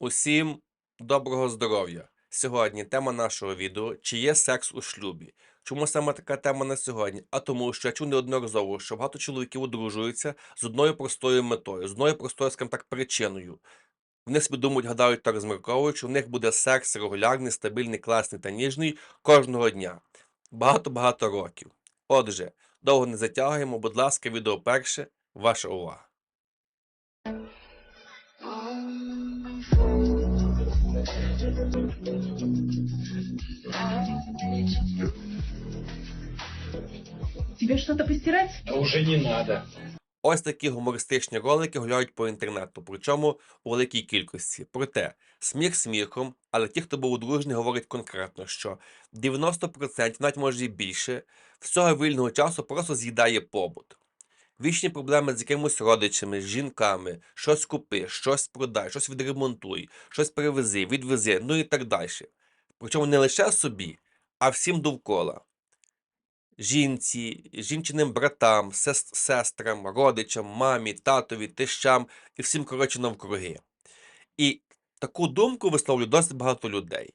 Усім доброго здоров'я! Сьогодні тема нашого відео чи є секс у шлюбі. Чому саме така тема на сьогодні? А тому, що я чув неодноразово, що багато чоловіків одружуються з одною простою метою, з одною простою, скажімо так, причиною. Вони собі думають, гадають та розмірковують, що в них буде секс регулярний, стабільний, класний та ніжний кожного дня. Багато-багато років. Отже, довго не затягуємо, будь ласка, відео перше, ваша увага. Тебе что-то постирать? Да уже не надо. Ось такі гумористичні ролики гуляють по інтернету, причому у великій кількості. Проте, сміх сміхом, але ті, хто був одружений, говорять конкретно, що 90%, навіть може і більше, всього вільного часу просто з'їдає побут. Вічні проблеми з якимось родичами, з жінками, щось купи, щось продай, щось відремонтуй, щось привези, відвези, ну і так далі. Причому не лише собі, а всім довкола жінці, жінчиним братам, сестрам, родичам, мамі, татові, тещам і всім, коротше, навкруги. І таку думку висловлює досить багато людей.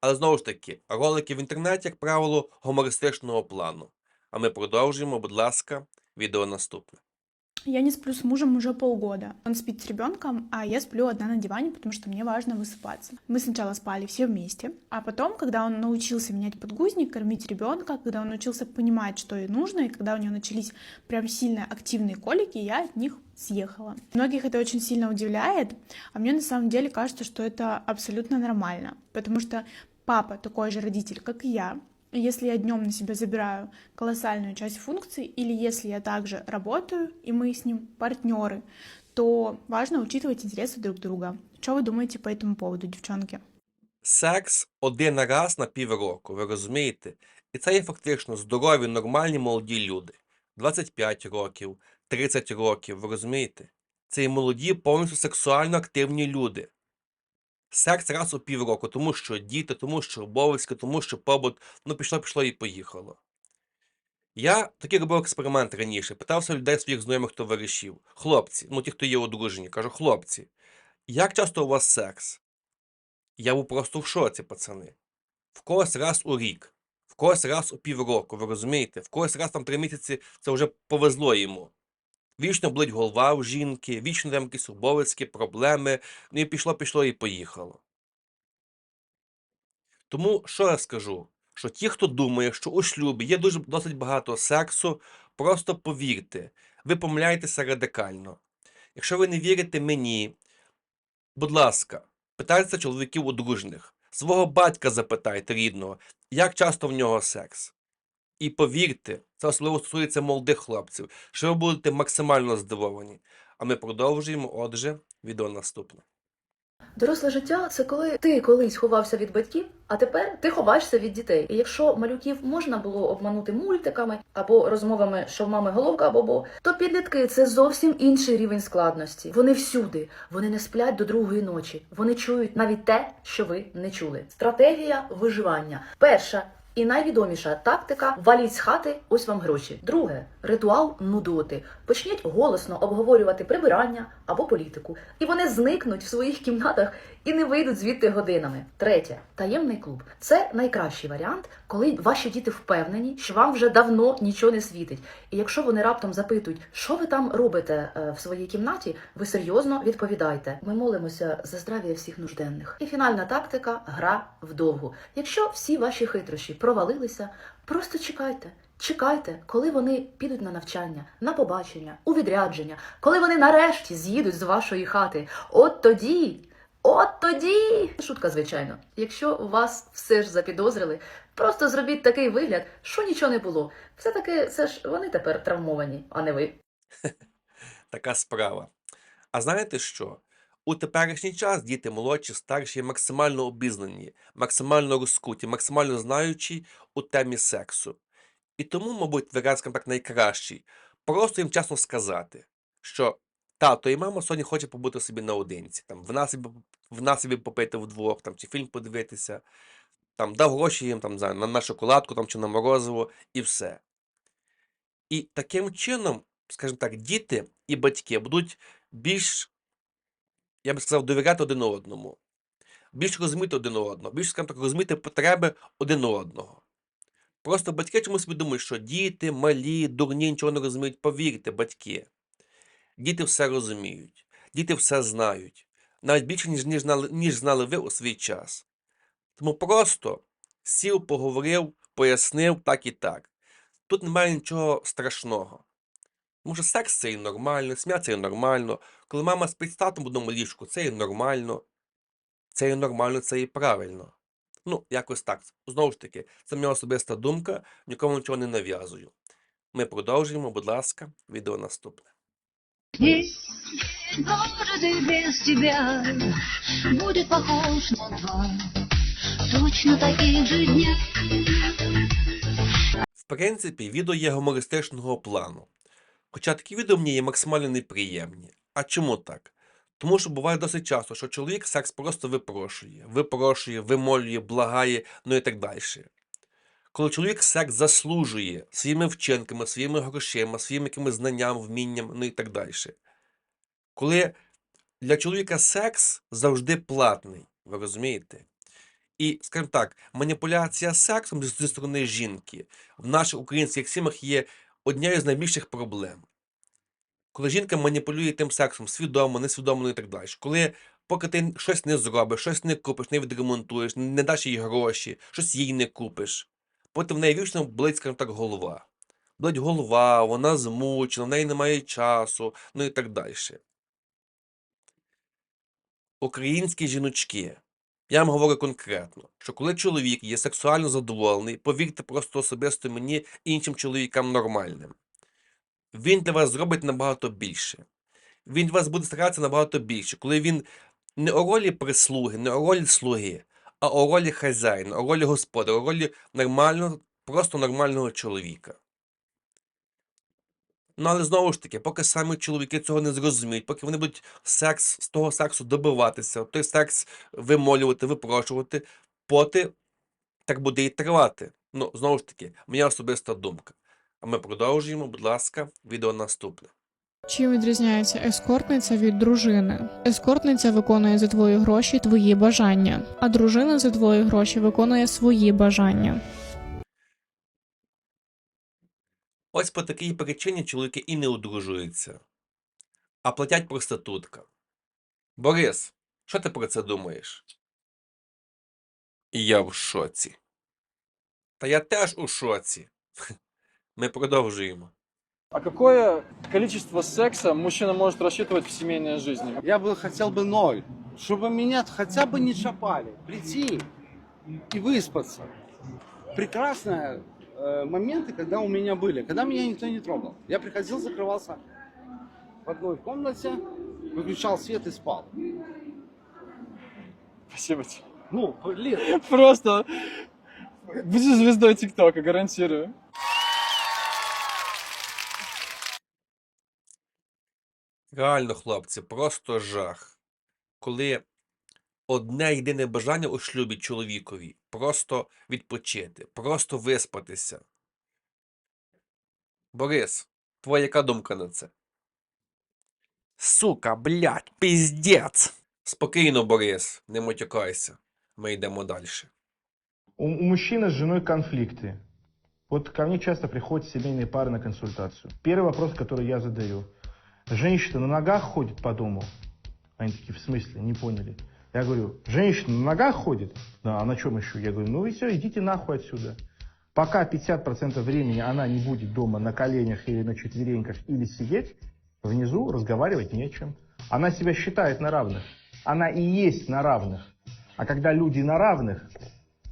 Але знову ж таки, ролики в інтернеті, як правило, гумористичного плану. А ми продовжуємо, будь ласка, відео наступне. Я не сплю с мужем уже полгода. Он спит с ребенком, а я сплю одна на диване, потому что мне важно высыпаться. Мы сначала спали все вместе, а потом, когда он научился менять подгузник, кормить ребенка, когда он научился понимать, что ей нужно, и когда у него начались прям сильно активные колики, я от них съехала. Многих это очень сильно удивляет, а мне на самом деле кажется, что это абсолютно нормально, потому что папа такой же родитель, как и я, Если я днем на себя забираю колоссальную часть функций, или если я также работаю, и мы с ним партнеры, то важно учитывать интересы друг друга. Что вы думаете по этому поводу, девчонки? Секс один раз на півроку, ви розумієте? І це є фактично здорові, нормальні молоді люди. 25 років, 30 років, ви розумієте? Це і молоді, повністю сексуально активні люди. Секс раз у півроку, тому що діти, тому що обов'язки, тому що побут, ну пішло, пішло і поїхало. Я такий робив експеримент раніше, питався людей своїх знайомих товаришів. Хлопці, ну ті, хто є одружені, кажу, хлопці, як часто у вас секс? Я був просто в шоці, пацани. В когось раз у рік, в когось раз у півроку, ви розумієте? В когось раз там три місяці це вже повезло йому. Вічно болить голова у жінки, вічно там якісь обов'язки, проблеми, ну і пішло, пішло і поїхало. Тому що я скажу? Що ті, хто думає, що у шлюбі є дуже досить багато сексу, просто повірте, ви помиляєтеся радикально. Якщо ви не вірите мені, будь ласка, питайте чоловіків одружених. Свого батька запитайте рідного, як часто в нього секс. І повірте, це особливо стосується молодих хлопців, що ви будете максимально здивовані. А ми продовжуємо, отже, відео наступне. Доросле життя це коли ти колись ховався від батьків, а тепер ти ховаєшся від дітей. І якщо малюків можна було обманути мультиками або розмовами, що в мами головка бобо, то підлітки це зовсім інший рівень складності. Вони всюди, вони не сплять до другої ночі. Вони чують навіть те, що ви не чули. Стратегія виживання. Перша. І найвідоміша тактика валіть з хати, ось вам гроші. Друге ритуал нудоти. Почніть голосно обговорювати прибирання або політику, і вони зникнуть в своїх кімнатах і не вийдуть звідти годинами. Третє таємний клуб. Це найкращий варіант, коли ваші діти впевнені, що вам вже давно нічого не світить. І якщо вони раптом запитують, що ви там робите е, в своїй кімнаті, ви серйозно відповідаєте. Ми молимося за здрав'я всіх нужденних. І фінальна тактика гра вдовгу. Якщо всі ваші хитрощі провалилися, просто чекайте. Чекайте, коли вони підуть на навчання, на побачення, у відрядження, коли вони нарешті з'їдуть з вашої хати. От тоді, от тоді. Шутка, звичайно. Якщо вас все ж запідозрили, просто зробіть такий вигляд, що нічого не було. Все таки це ж вони тепер травмовані, а не ви. Така справа. А знаєте що? У теперішній час діти молодші, старші, максимально обізнані, максимально розкуті, максимально знаючі у темі сексу. І тому, мабуть, скажімо так, найкращий. Просто їм чесно сказати, що тато і мама сьогодні хоче побути собі наодинці. Там, в нас собі, в нас собі попити вдвох, там, чи фільм подивитися, там, дав гроші їм там, на, на шоколадку там, чи на морозиво, і все. І таким чином, скажімо так, діти і батьки будуть більш я би сказав, довіряти один одному. Більш розуміти один одного, більш, скажімо так, розуміти потреби один одного. Просто батьки чомусь собі думають, що діти малі, дурні, нічого не розуміють. Повірте, батьки. Діти все розуміють, діти все знають. Навіть більше, ніж, ніж, ніж знали ви у свій час. Тому просто сів, поговорив, пояснив так і так. Тут немає нічого страшного. Що секс це і нормально, сміття це і нормально. Коли мама спить з татом в одному ліжку, це і нормально. Це і нормально, це і правильно. Ну, якось так. Знову ж таки, це моя особиста думка, нікому нічого не нав'язую. Ми продовжуємо, будь ласка, відео наступне. Город и без тебя будет похож на два точно таких же дня. В принципі, відео є гумористичного плану. Хоча такі відео мені є максимально неприємні. А чому так? Тому що буває досить часто, що чоловік секс просто випрошує, випрошує, вимолює, благає, ну і так далі. Коли чоловік секс заслужує своїми вчинками, своїми грошима, своїм якимось знанням, вмінням, ну і так далі. Коли для чоловіка секс завжди платний, ви розумієте? І, скажімо так, маніпуляція сексом зі сторони жінки в наших українських сім'ях є однією з найбільших проблем. Коли жінка маніпулює тим сексом свідомо, несвідомо і так далі. Коли поки ти щось не зробиш, щось не купиш, не відремонтуєш, не даш їй гроші, щось їй не купиш, потім в неї вічно болить, скажімо так, голова. Болить голова, вона змучена, в неї немає часу, ну і так далі. Українські жіночки. Я вам говорю конкретно, що коли чоловік є сексуально задоволений, повірте просто особисто мені іншим чоловікам нормальним. Він для вас зробить набагато більше. Він для вас буде старатися набагато більше, коли він не у ролі прислуги, не у ролі слуги, а у ролі хазяїна, у ролі господаря, у ролі нормального, просто нормального чоловіка. Ну, але знову ж таки, поки самі чоловіки цього не зрозуміють, поки вони будуть секс з того сексу добиватися, той секс вимолювати, випрошувати, поти так буде і тривати. Ну, знову ж таки, моя особиста думка. А ми продовжуємо, будь ласка, відео наступне. Чим відрізняється ескортниця від дружини? Ескортниця виконує за твої гроші твої бажання, а дружина за твої гроші виконує свої бажання. Ось по такій причині чоловіки і не одружуються, а платять проституткам. Борис, що ти про це думаєш? І я в шоці. Та я теж у шоці. Ми продовжуємо. А какое количество секса мужчина может рассчитывать в семейной жизни? Я бы хотел бы ноль, чтобы меня хотя бы не шапали, прийти и выспаться. Прекрасные э, моменты, когда у меня были, когда меня никто не трогал. Я приходил, закрывался в одной комнате, выключал свет и спал. Спасибо тебе. Ну, блин, Просто будешь звездой ТикТока, гарантирую. Реально, хлопці, просто жах. Коли одне єдине бажання у шлюбі чоловікові просто відпочити, просто виспатися. Борис, твоя яка думка на це? Сука, блядь, піздець. Спокійно, Борис, не матюкайся. Ми йдемо далі. У, у мужчины с женой конфликты. Вот ко мне часто приходят семейные пары на консультацию. Первый вопрос, который я задаю. Женщина на ногах ходит по дому? Они такие, в смысле, не поняли. Я говорю, женщина на ногах ходит? Да, а на чем еще? Я говорю, ну и все, идите нахуй отсюда. Пока 50% времени она не будет дома на коленях или на четвереньках или сидеть, внизу разговаривать не о чем. Она себя считает на равных. Она и есть на равных. А когда люди на равных,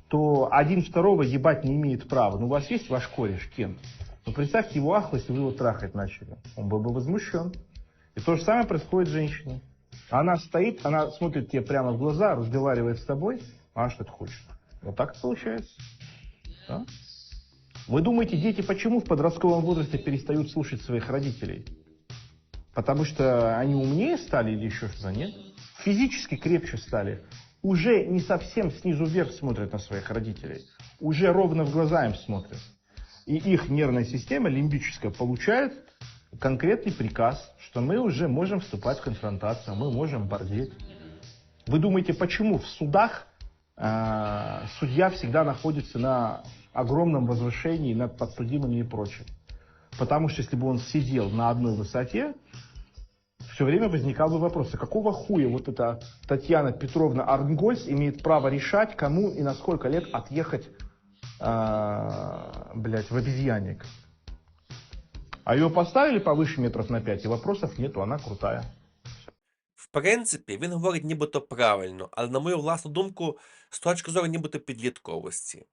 то один второго ебать не имеет права. Ну, у вас есть ваш кореш, Кент? Ну, представьте его ахло, если вы его трахать начали. Он был бы возмущен. И то же самое происходит с женщиной. Она стоит, она смотрит тебе прямо в глаза, разговаривает с тобой, а она что-то хочет. Вот так получается. Да? Вы думаете, дети почему в подростковом возрасте перестают слушать своих родителей? Потому что они умнее стали или еще что-то, нет? Физически крепче стали. Уже не совсем снизу вверх смотрят на своих родителей. Уже ровно в глаза им смотрят. И их нервная система лимбическая получает конкретный приказ, что мы уже можем вступать в конфронтацию, мы можем бордеть. Вы думаете, почему в судах э, судья всегда находится на огромном возвышении над подсудимыми и прочим? Потому что если бы он сидел на одной высоте, все время возникал бы вопрос, а какого хуя вот эта Татьяна Петровна Арнгольц имеет право решать, кому и на сколько лет отъехать, а, блядь, в обезьянник? А ее поставили повыше метров на 5, и вопросов нету, она крутая. В принципі, він говорить нібито правильно, але на мою власну думку, з точки зору нібито підлітковості.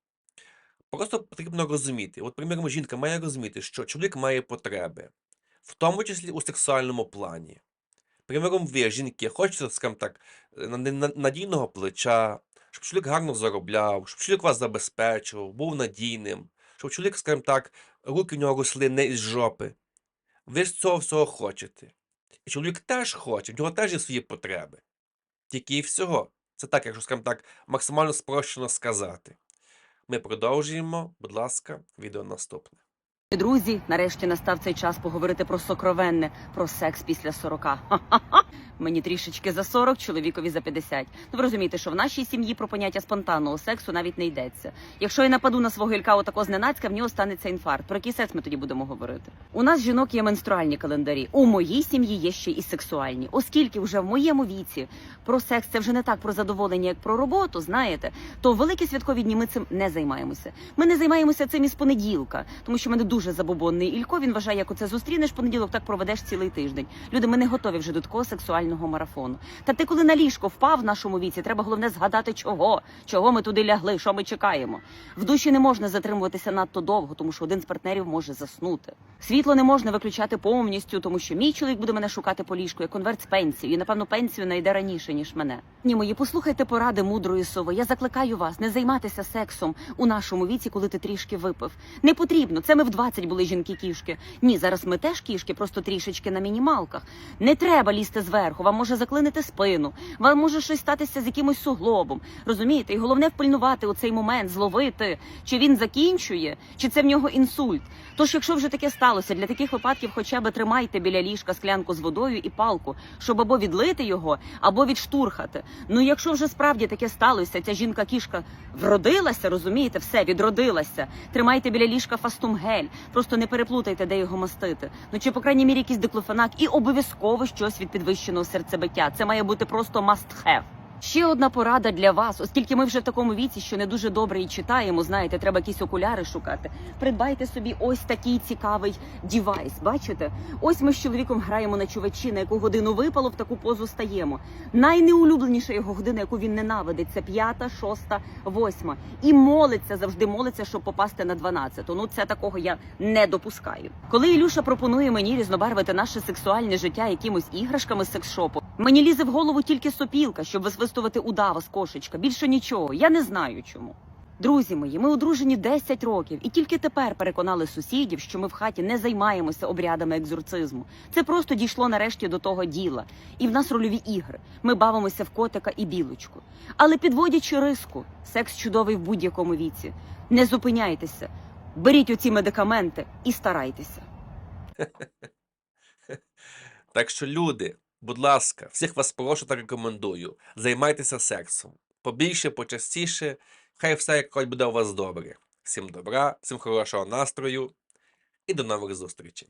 Просто потрібно розуміти, от, приміром, жінка має розуміти, що чоловік має потреби, в тому числі у сексуальному плані. Приміром, ви, жінки, хочете, скажімо так, на- на- надійного плеча, щоб чоловік гарно заробляв, щоб чоловік вас забезпечував, був надійним, щоб чоловік, скажімо так, руки в нього росли не із жопи. Ви ж цього всього хочете. І чоловік теж хоче, в нього теж є свої потреби. Тільки і всього. Це так, якщо, скажімо так, максимально спрощено сказати. Ми продовжуємо, будь ласка, відео наступне. Друзі, нарешті настав цей час поговорити про сокровенне, про секс після 40. Ха-ха-ха. Мені трішечки за 40, чоловікові за 50. Ну ви розумієте, що в нашій сім'ї про поняття спонтанного сексу навіть не йдеться. Якщо я нападу на свого Ілька отако зненацька, в нього станеться інфаркт. Про який секс ми тоді будемо говорити? У нас жінок є менструальні календарі. У моїй сім'ї є ще і сексуальні, оскільки вже в моєму віці про секс це вже не так про задоволення, як про роботу. Знаєте, то великі святкові дні ми цим не займаємося. Ми не займаємося цим із понеділка, тому що в мене дуже забобонний Ілько. Він вважає, як оце зустрінеш понеділок, так проведеш цілий тиждень. Люди, ми не готові вже до такого сексуального марафону. Та ти, коли на ліжко впав в нашому віці, треба головне згадати, чого, чого ми туди лягли, що ми чекаємо. В душі не можна затримуватися надто довго, тому що один з партнерів може заснути. Світло не можна виключати повністю, тому що мій чоловік буде мене шукати по ліжку як конверт з пенсією. І напевно пенсію знайде раніше ніж мене. Ні, мої, послухайте поради мудрої сови. Я закликаю вас не займатися сексом у нашому віці, коли ти трішки випив. Не потрібно. Це ми в 20 були жінки кішки. Ні, зараз ми теж кішки, просто трішечки на мінімалках. Не треба лізти зверху. Вам може заклинити спину. Вам може щось статися з якимось суглобом. Розумієте? І головне впильнувати у цей момент, зловити, чи він закінчує, чи це в нього інсульт. Тож, якщо вже таке сталося, для таких випадків хоча б тримайте біля ліжка склянку з водою і палку, щоб або відлити його, або відштурхати. Ну, якщо вже справді таке сталося, ця жінка-кішка вродилася, розумієте, все відродилася. Тримайте біля ліжка фастумгель, просто не переплутайте, де його мастити. Ну чи по крайній мірі якийсь диклофенак і обов'язково щось від підвищеного серцебиття. Це має бути просто must have. Ще одна порада для вас, оскільки ми вже в такому віці, що не дуже добре і читаємо, знаєте, треба якісь окуляри шукати. Придбайте собі ось такий цікавий дівайс. Бачите? Ось ми з чоловіком граємо на чувачі, на яку годину випало, в таку позу стаємо. Найнеулюбленіша його година, яку він ненавидить, це п'ята, шоста, восьма. І молиться, завжди молиться, щоб попасти на дванадцяту. Ну це такого я не допускаю. Коли Ілюша пропонує мені різнобарвити наше сексуальне життя якимось іграшками з секс-шопу, мені лізе в голову тільки сопілка, щоб висвистувати удава з кошечка. Більше нічого. Я не знаю чому. Друзі мої, ми одружені 10 років і тільки тепер переконали сусідів, що ми в хаті не займаємося обрядами екзорцизму. Це просто дійшло нарешті до того діла. І в нас рольові ігри. Ми бавимося в котика і білочку. Але підводячи риску, секс чудовий в будь-якому віці. Не зупиняйтеся, беріть оці медикаменти і старайтеся. Так що, люди, будь ласка, всіх вас прошу та рекомендую. Займайтеся сексом. Побільше, почастіше. Хай все якось буде у вас добре. Всім добра, всім хорошого настрою і до нових зустрічей.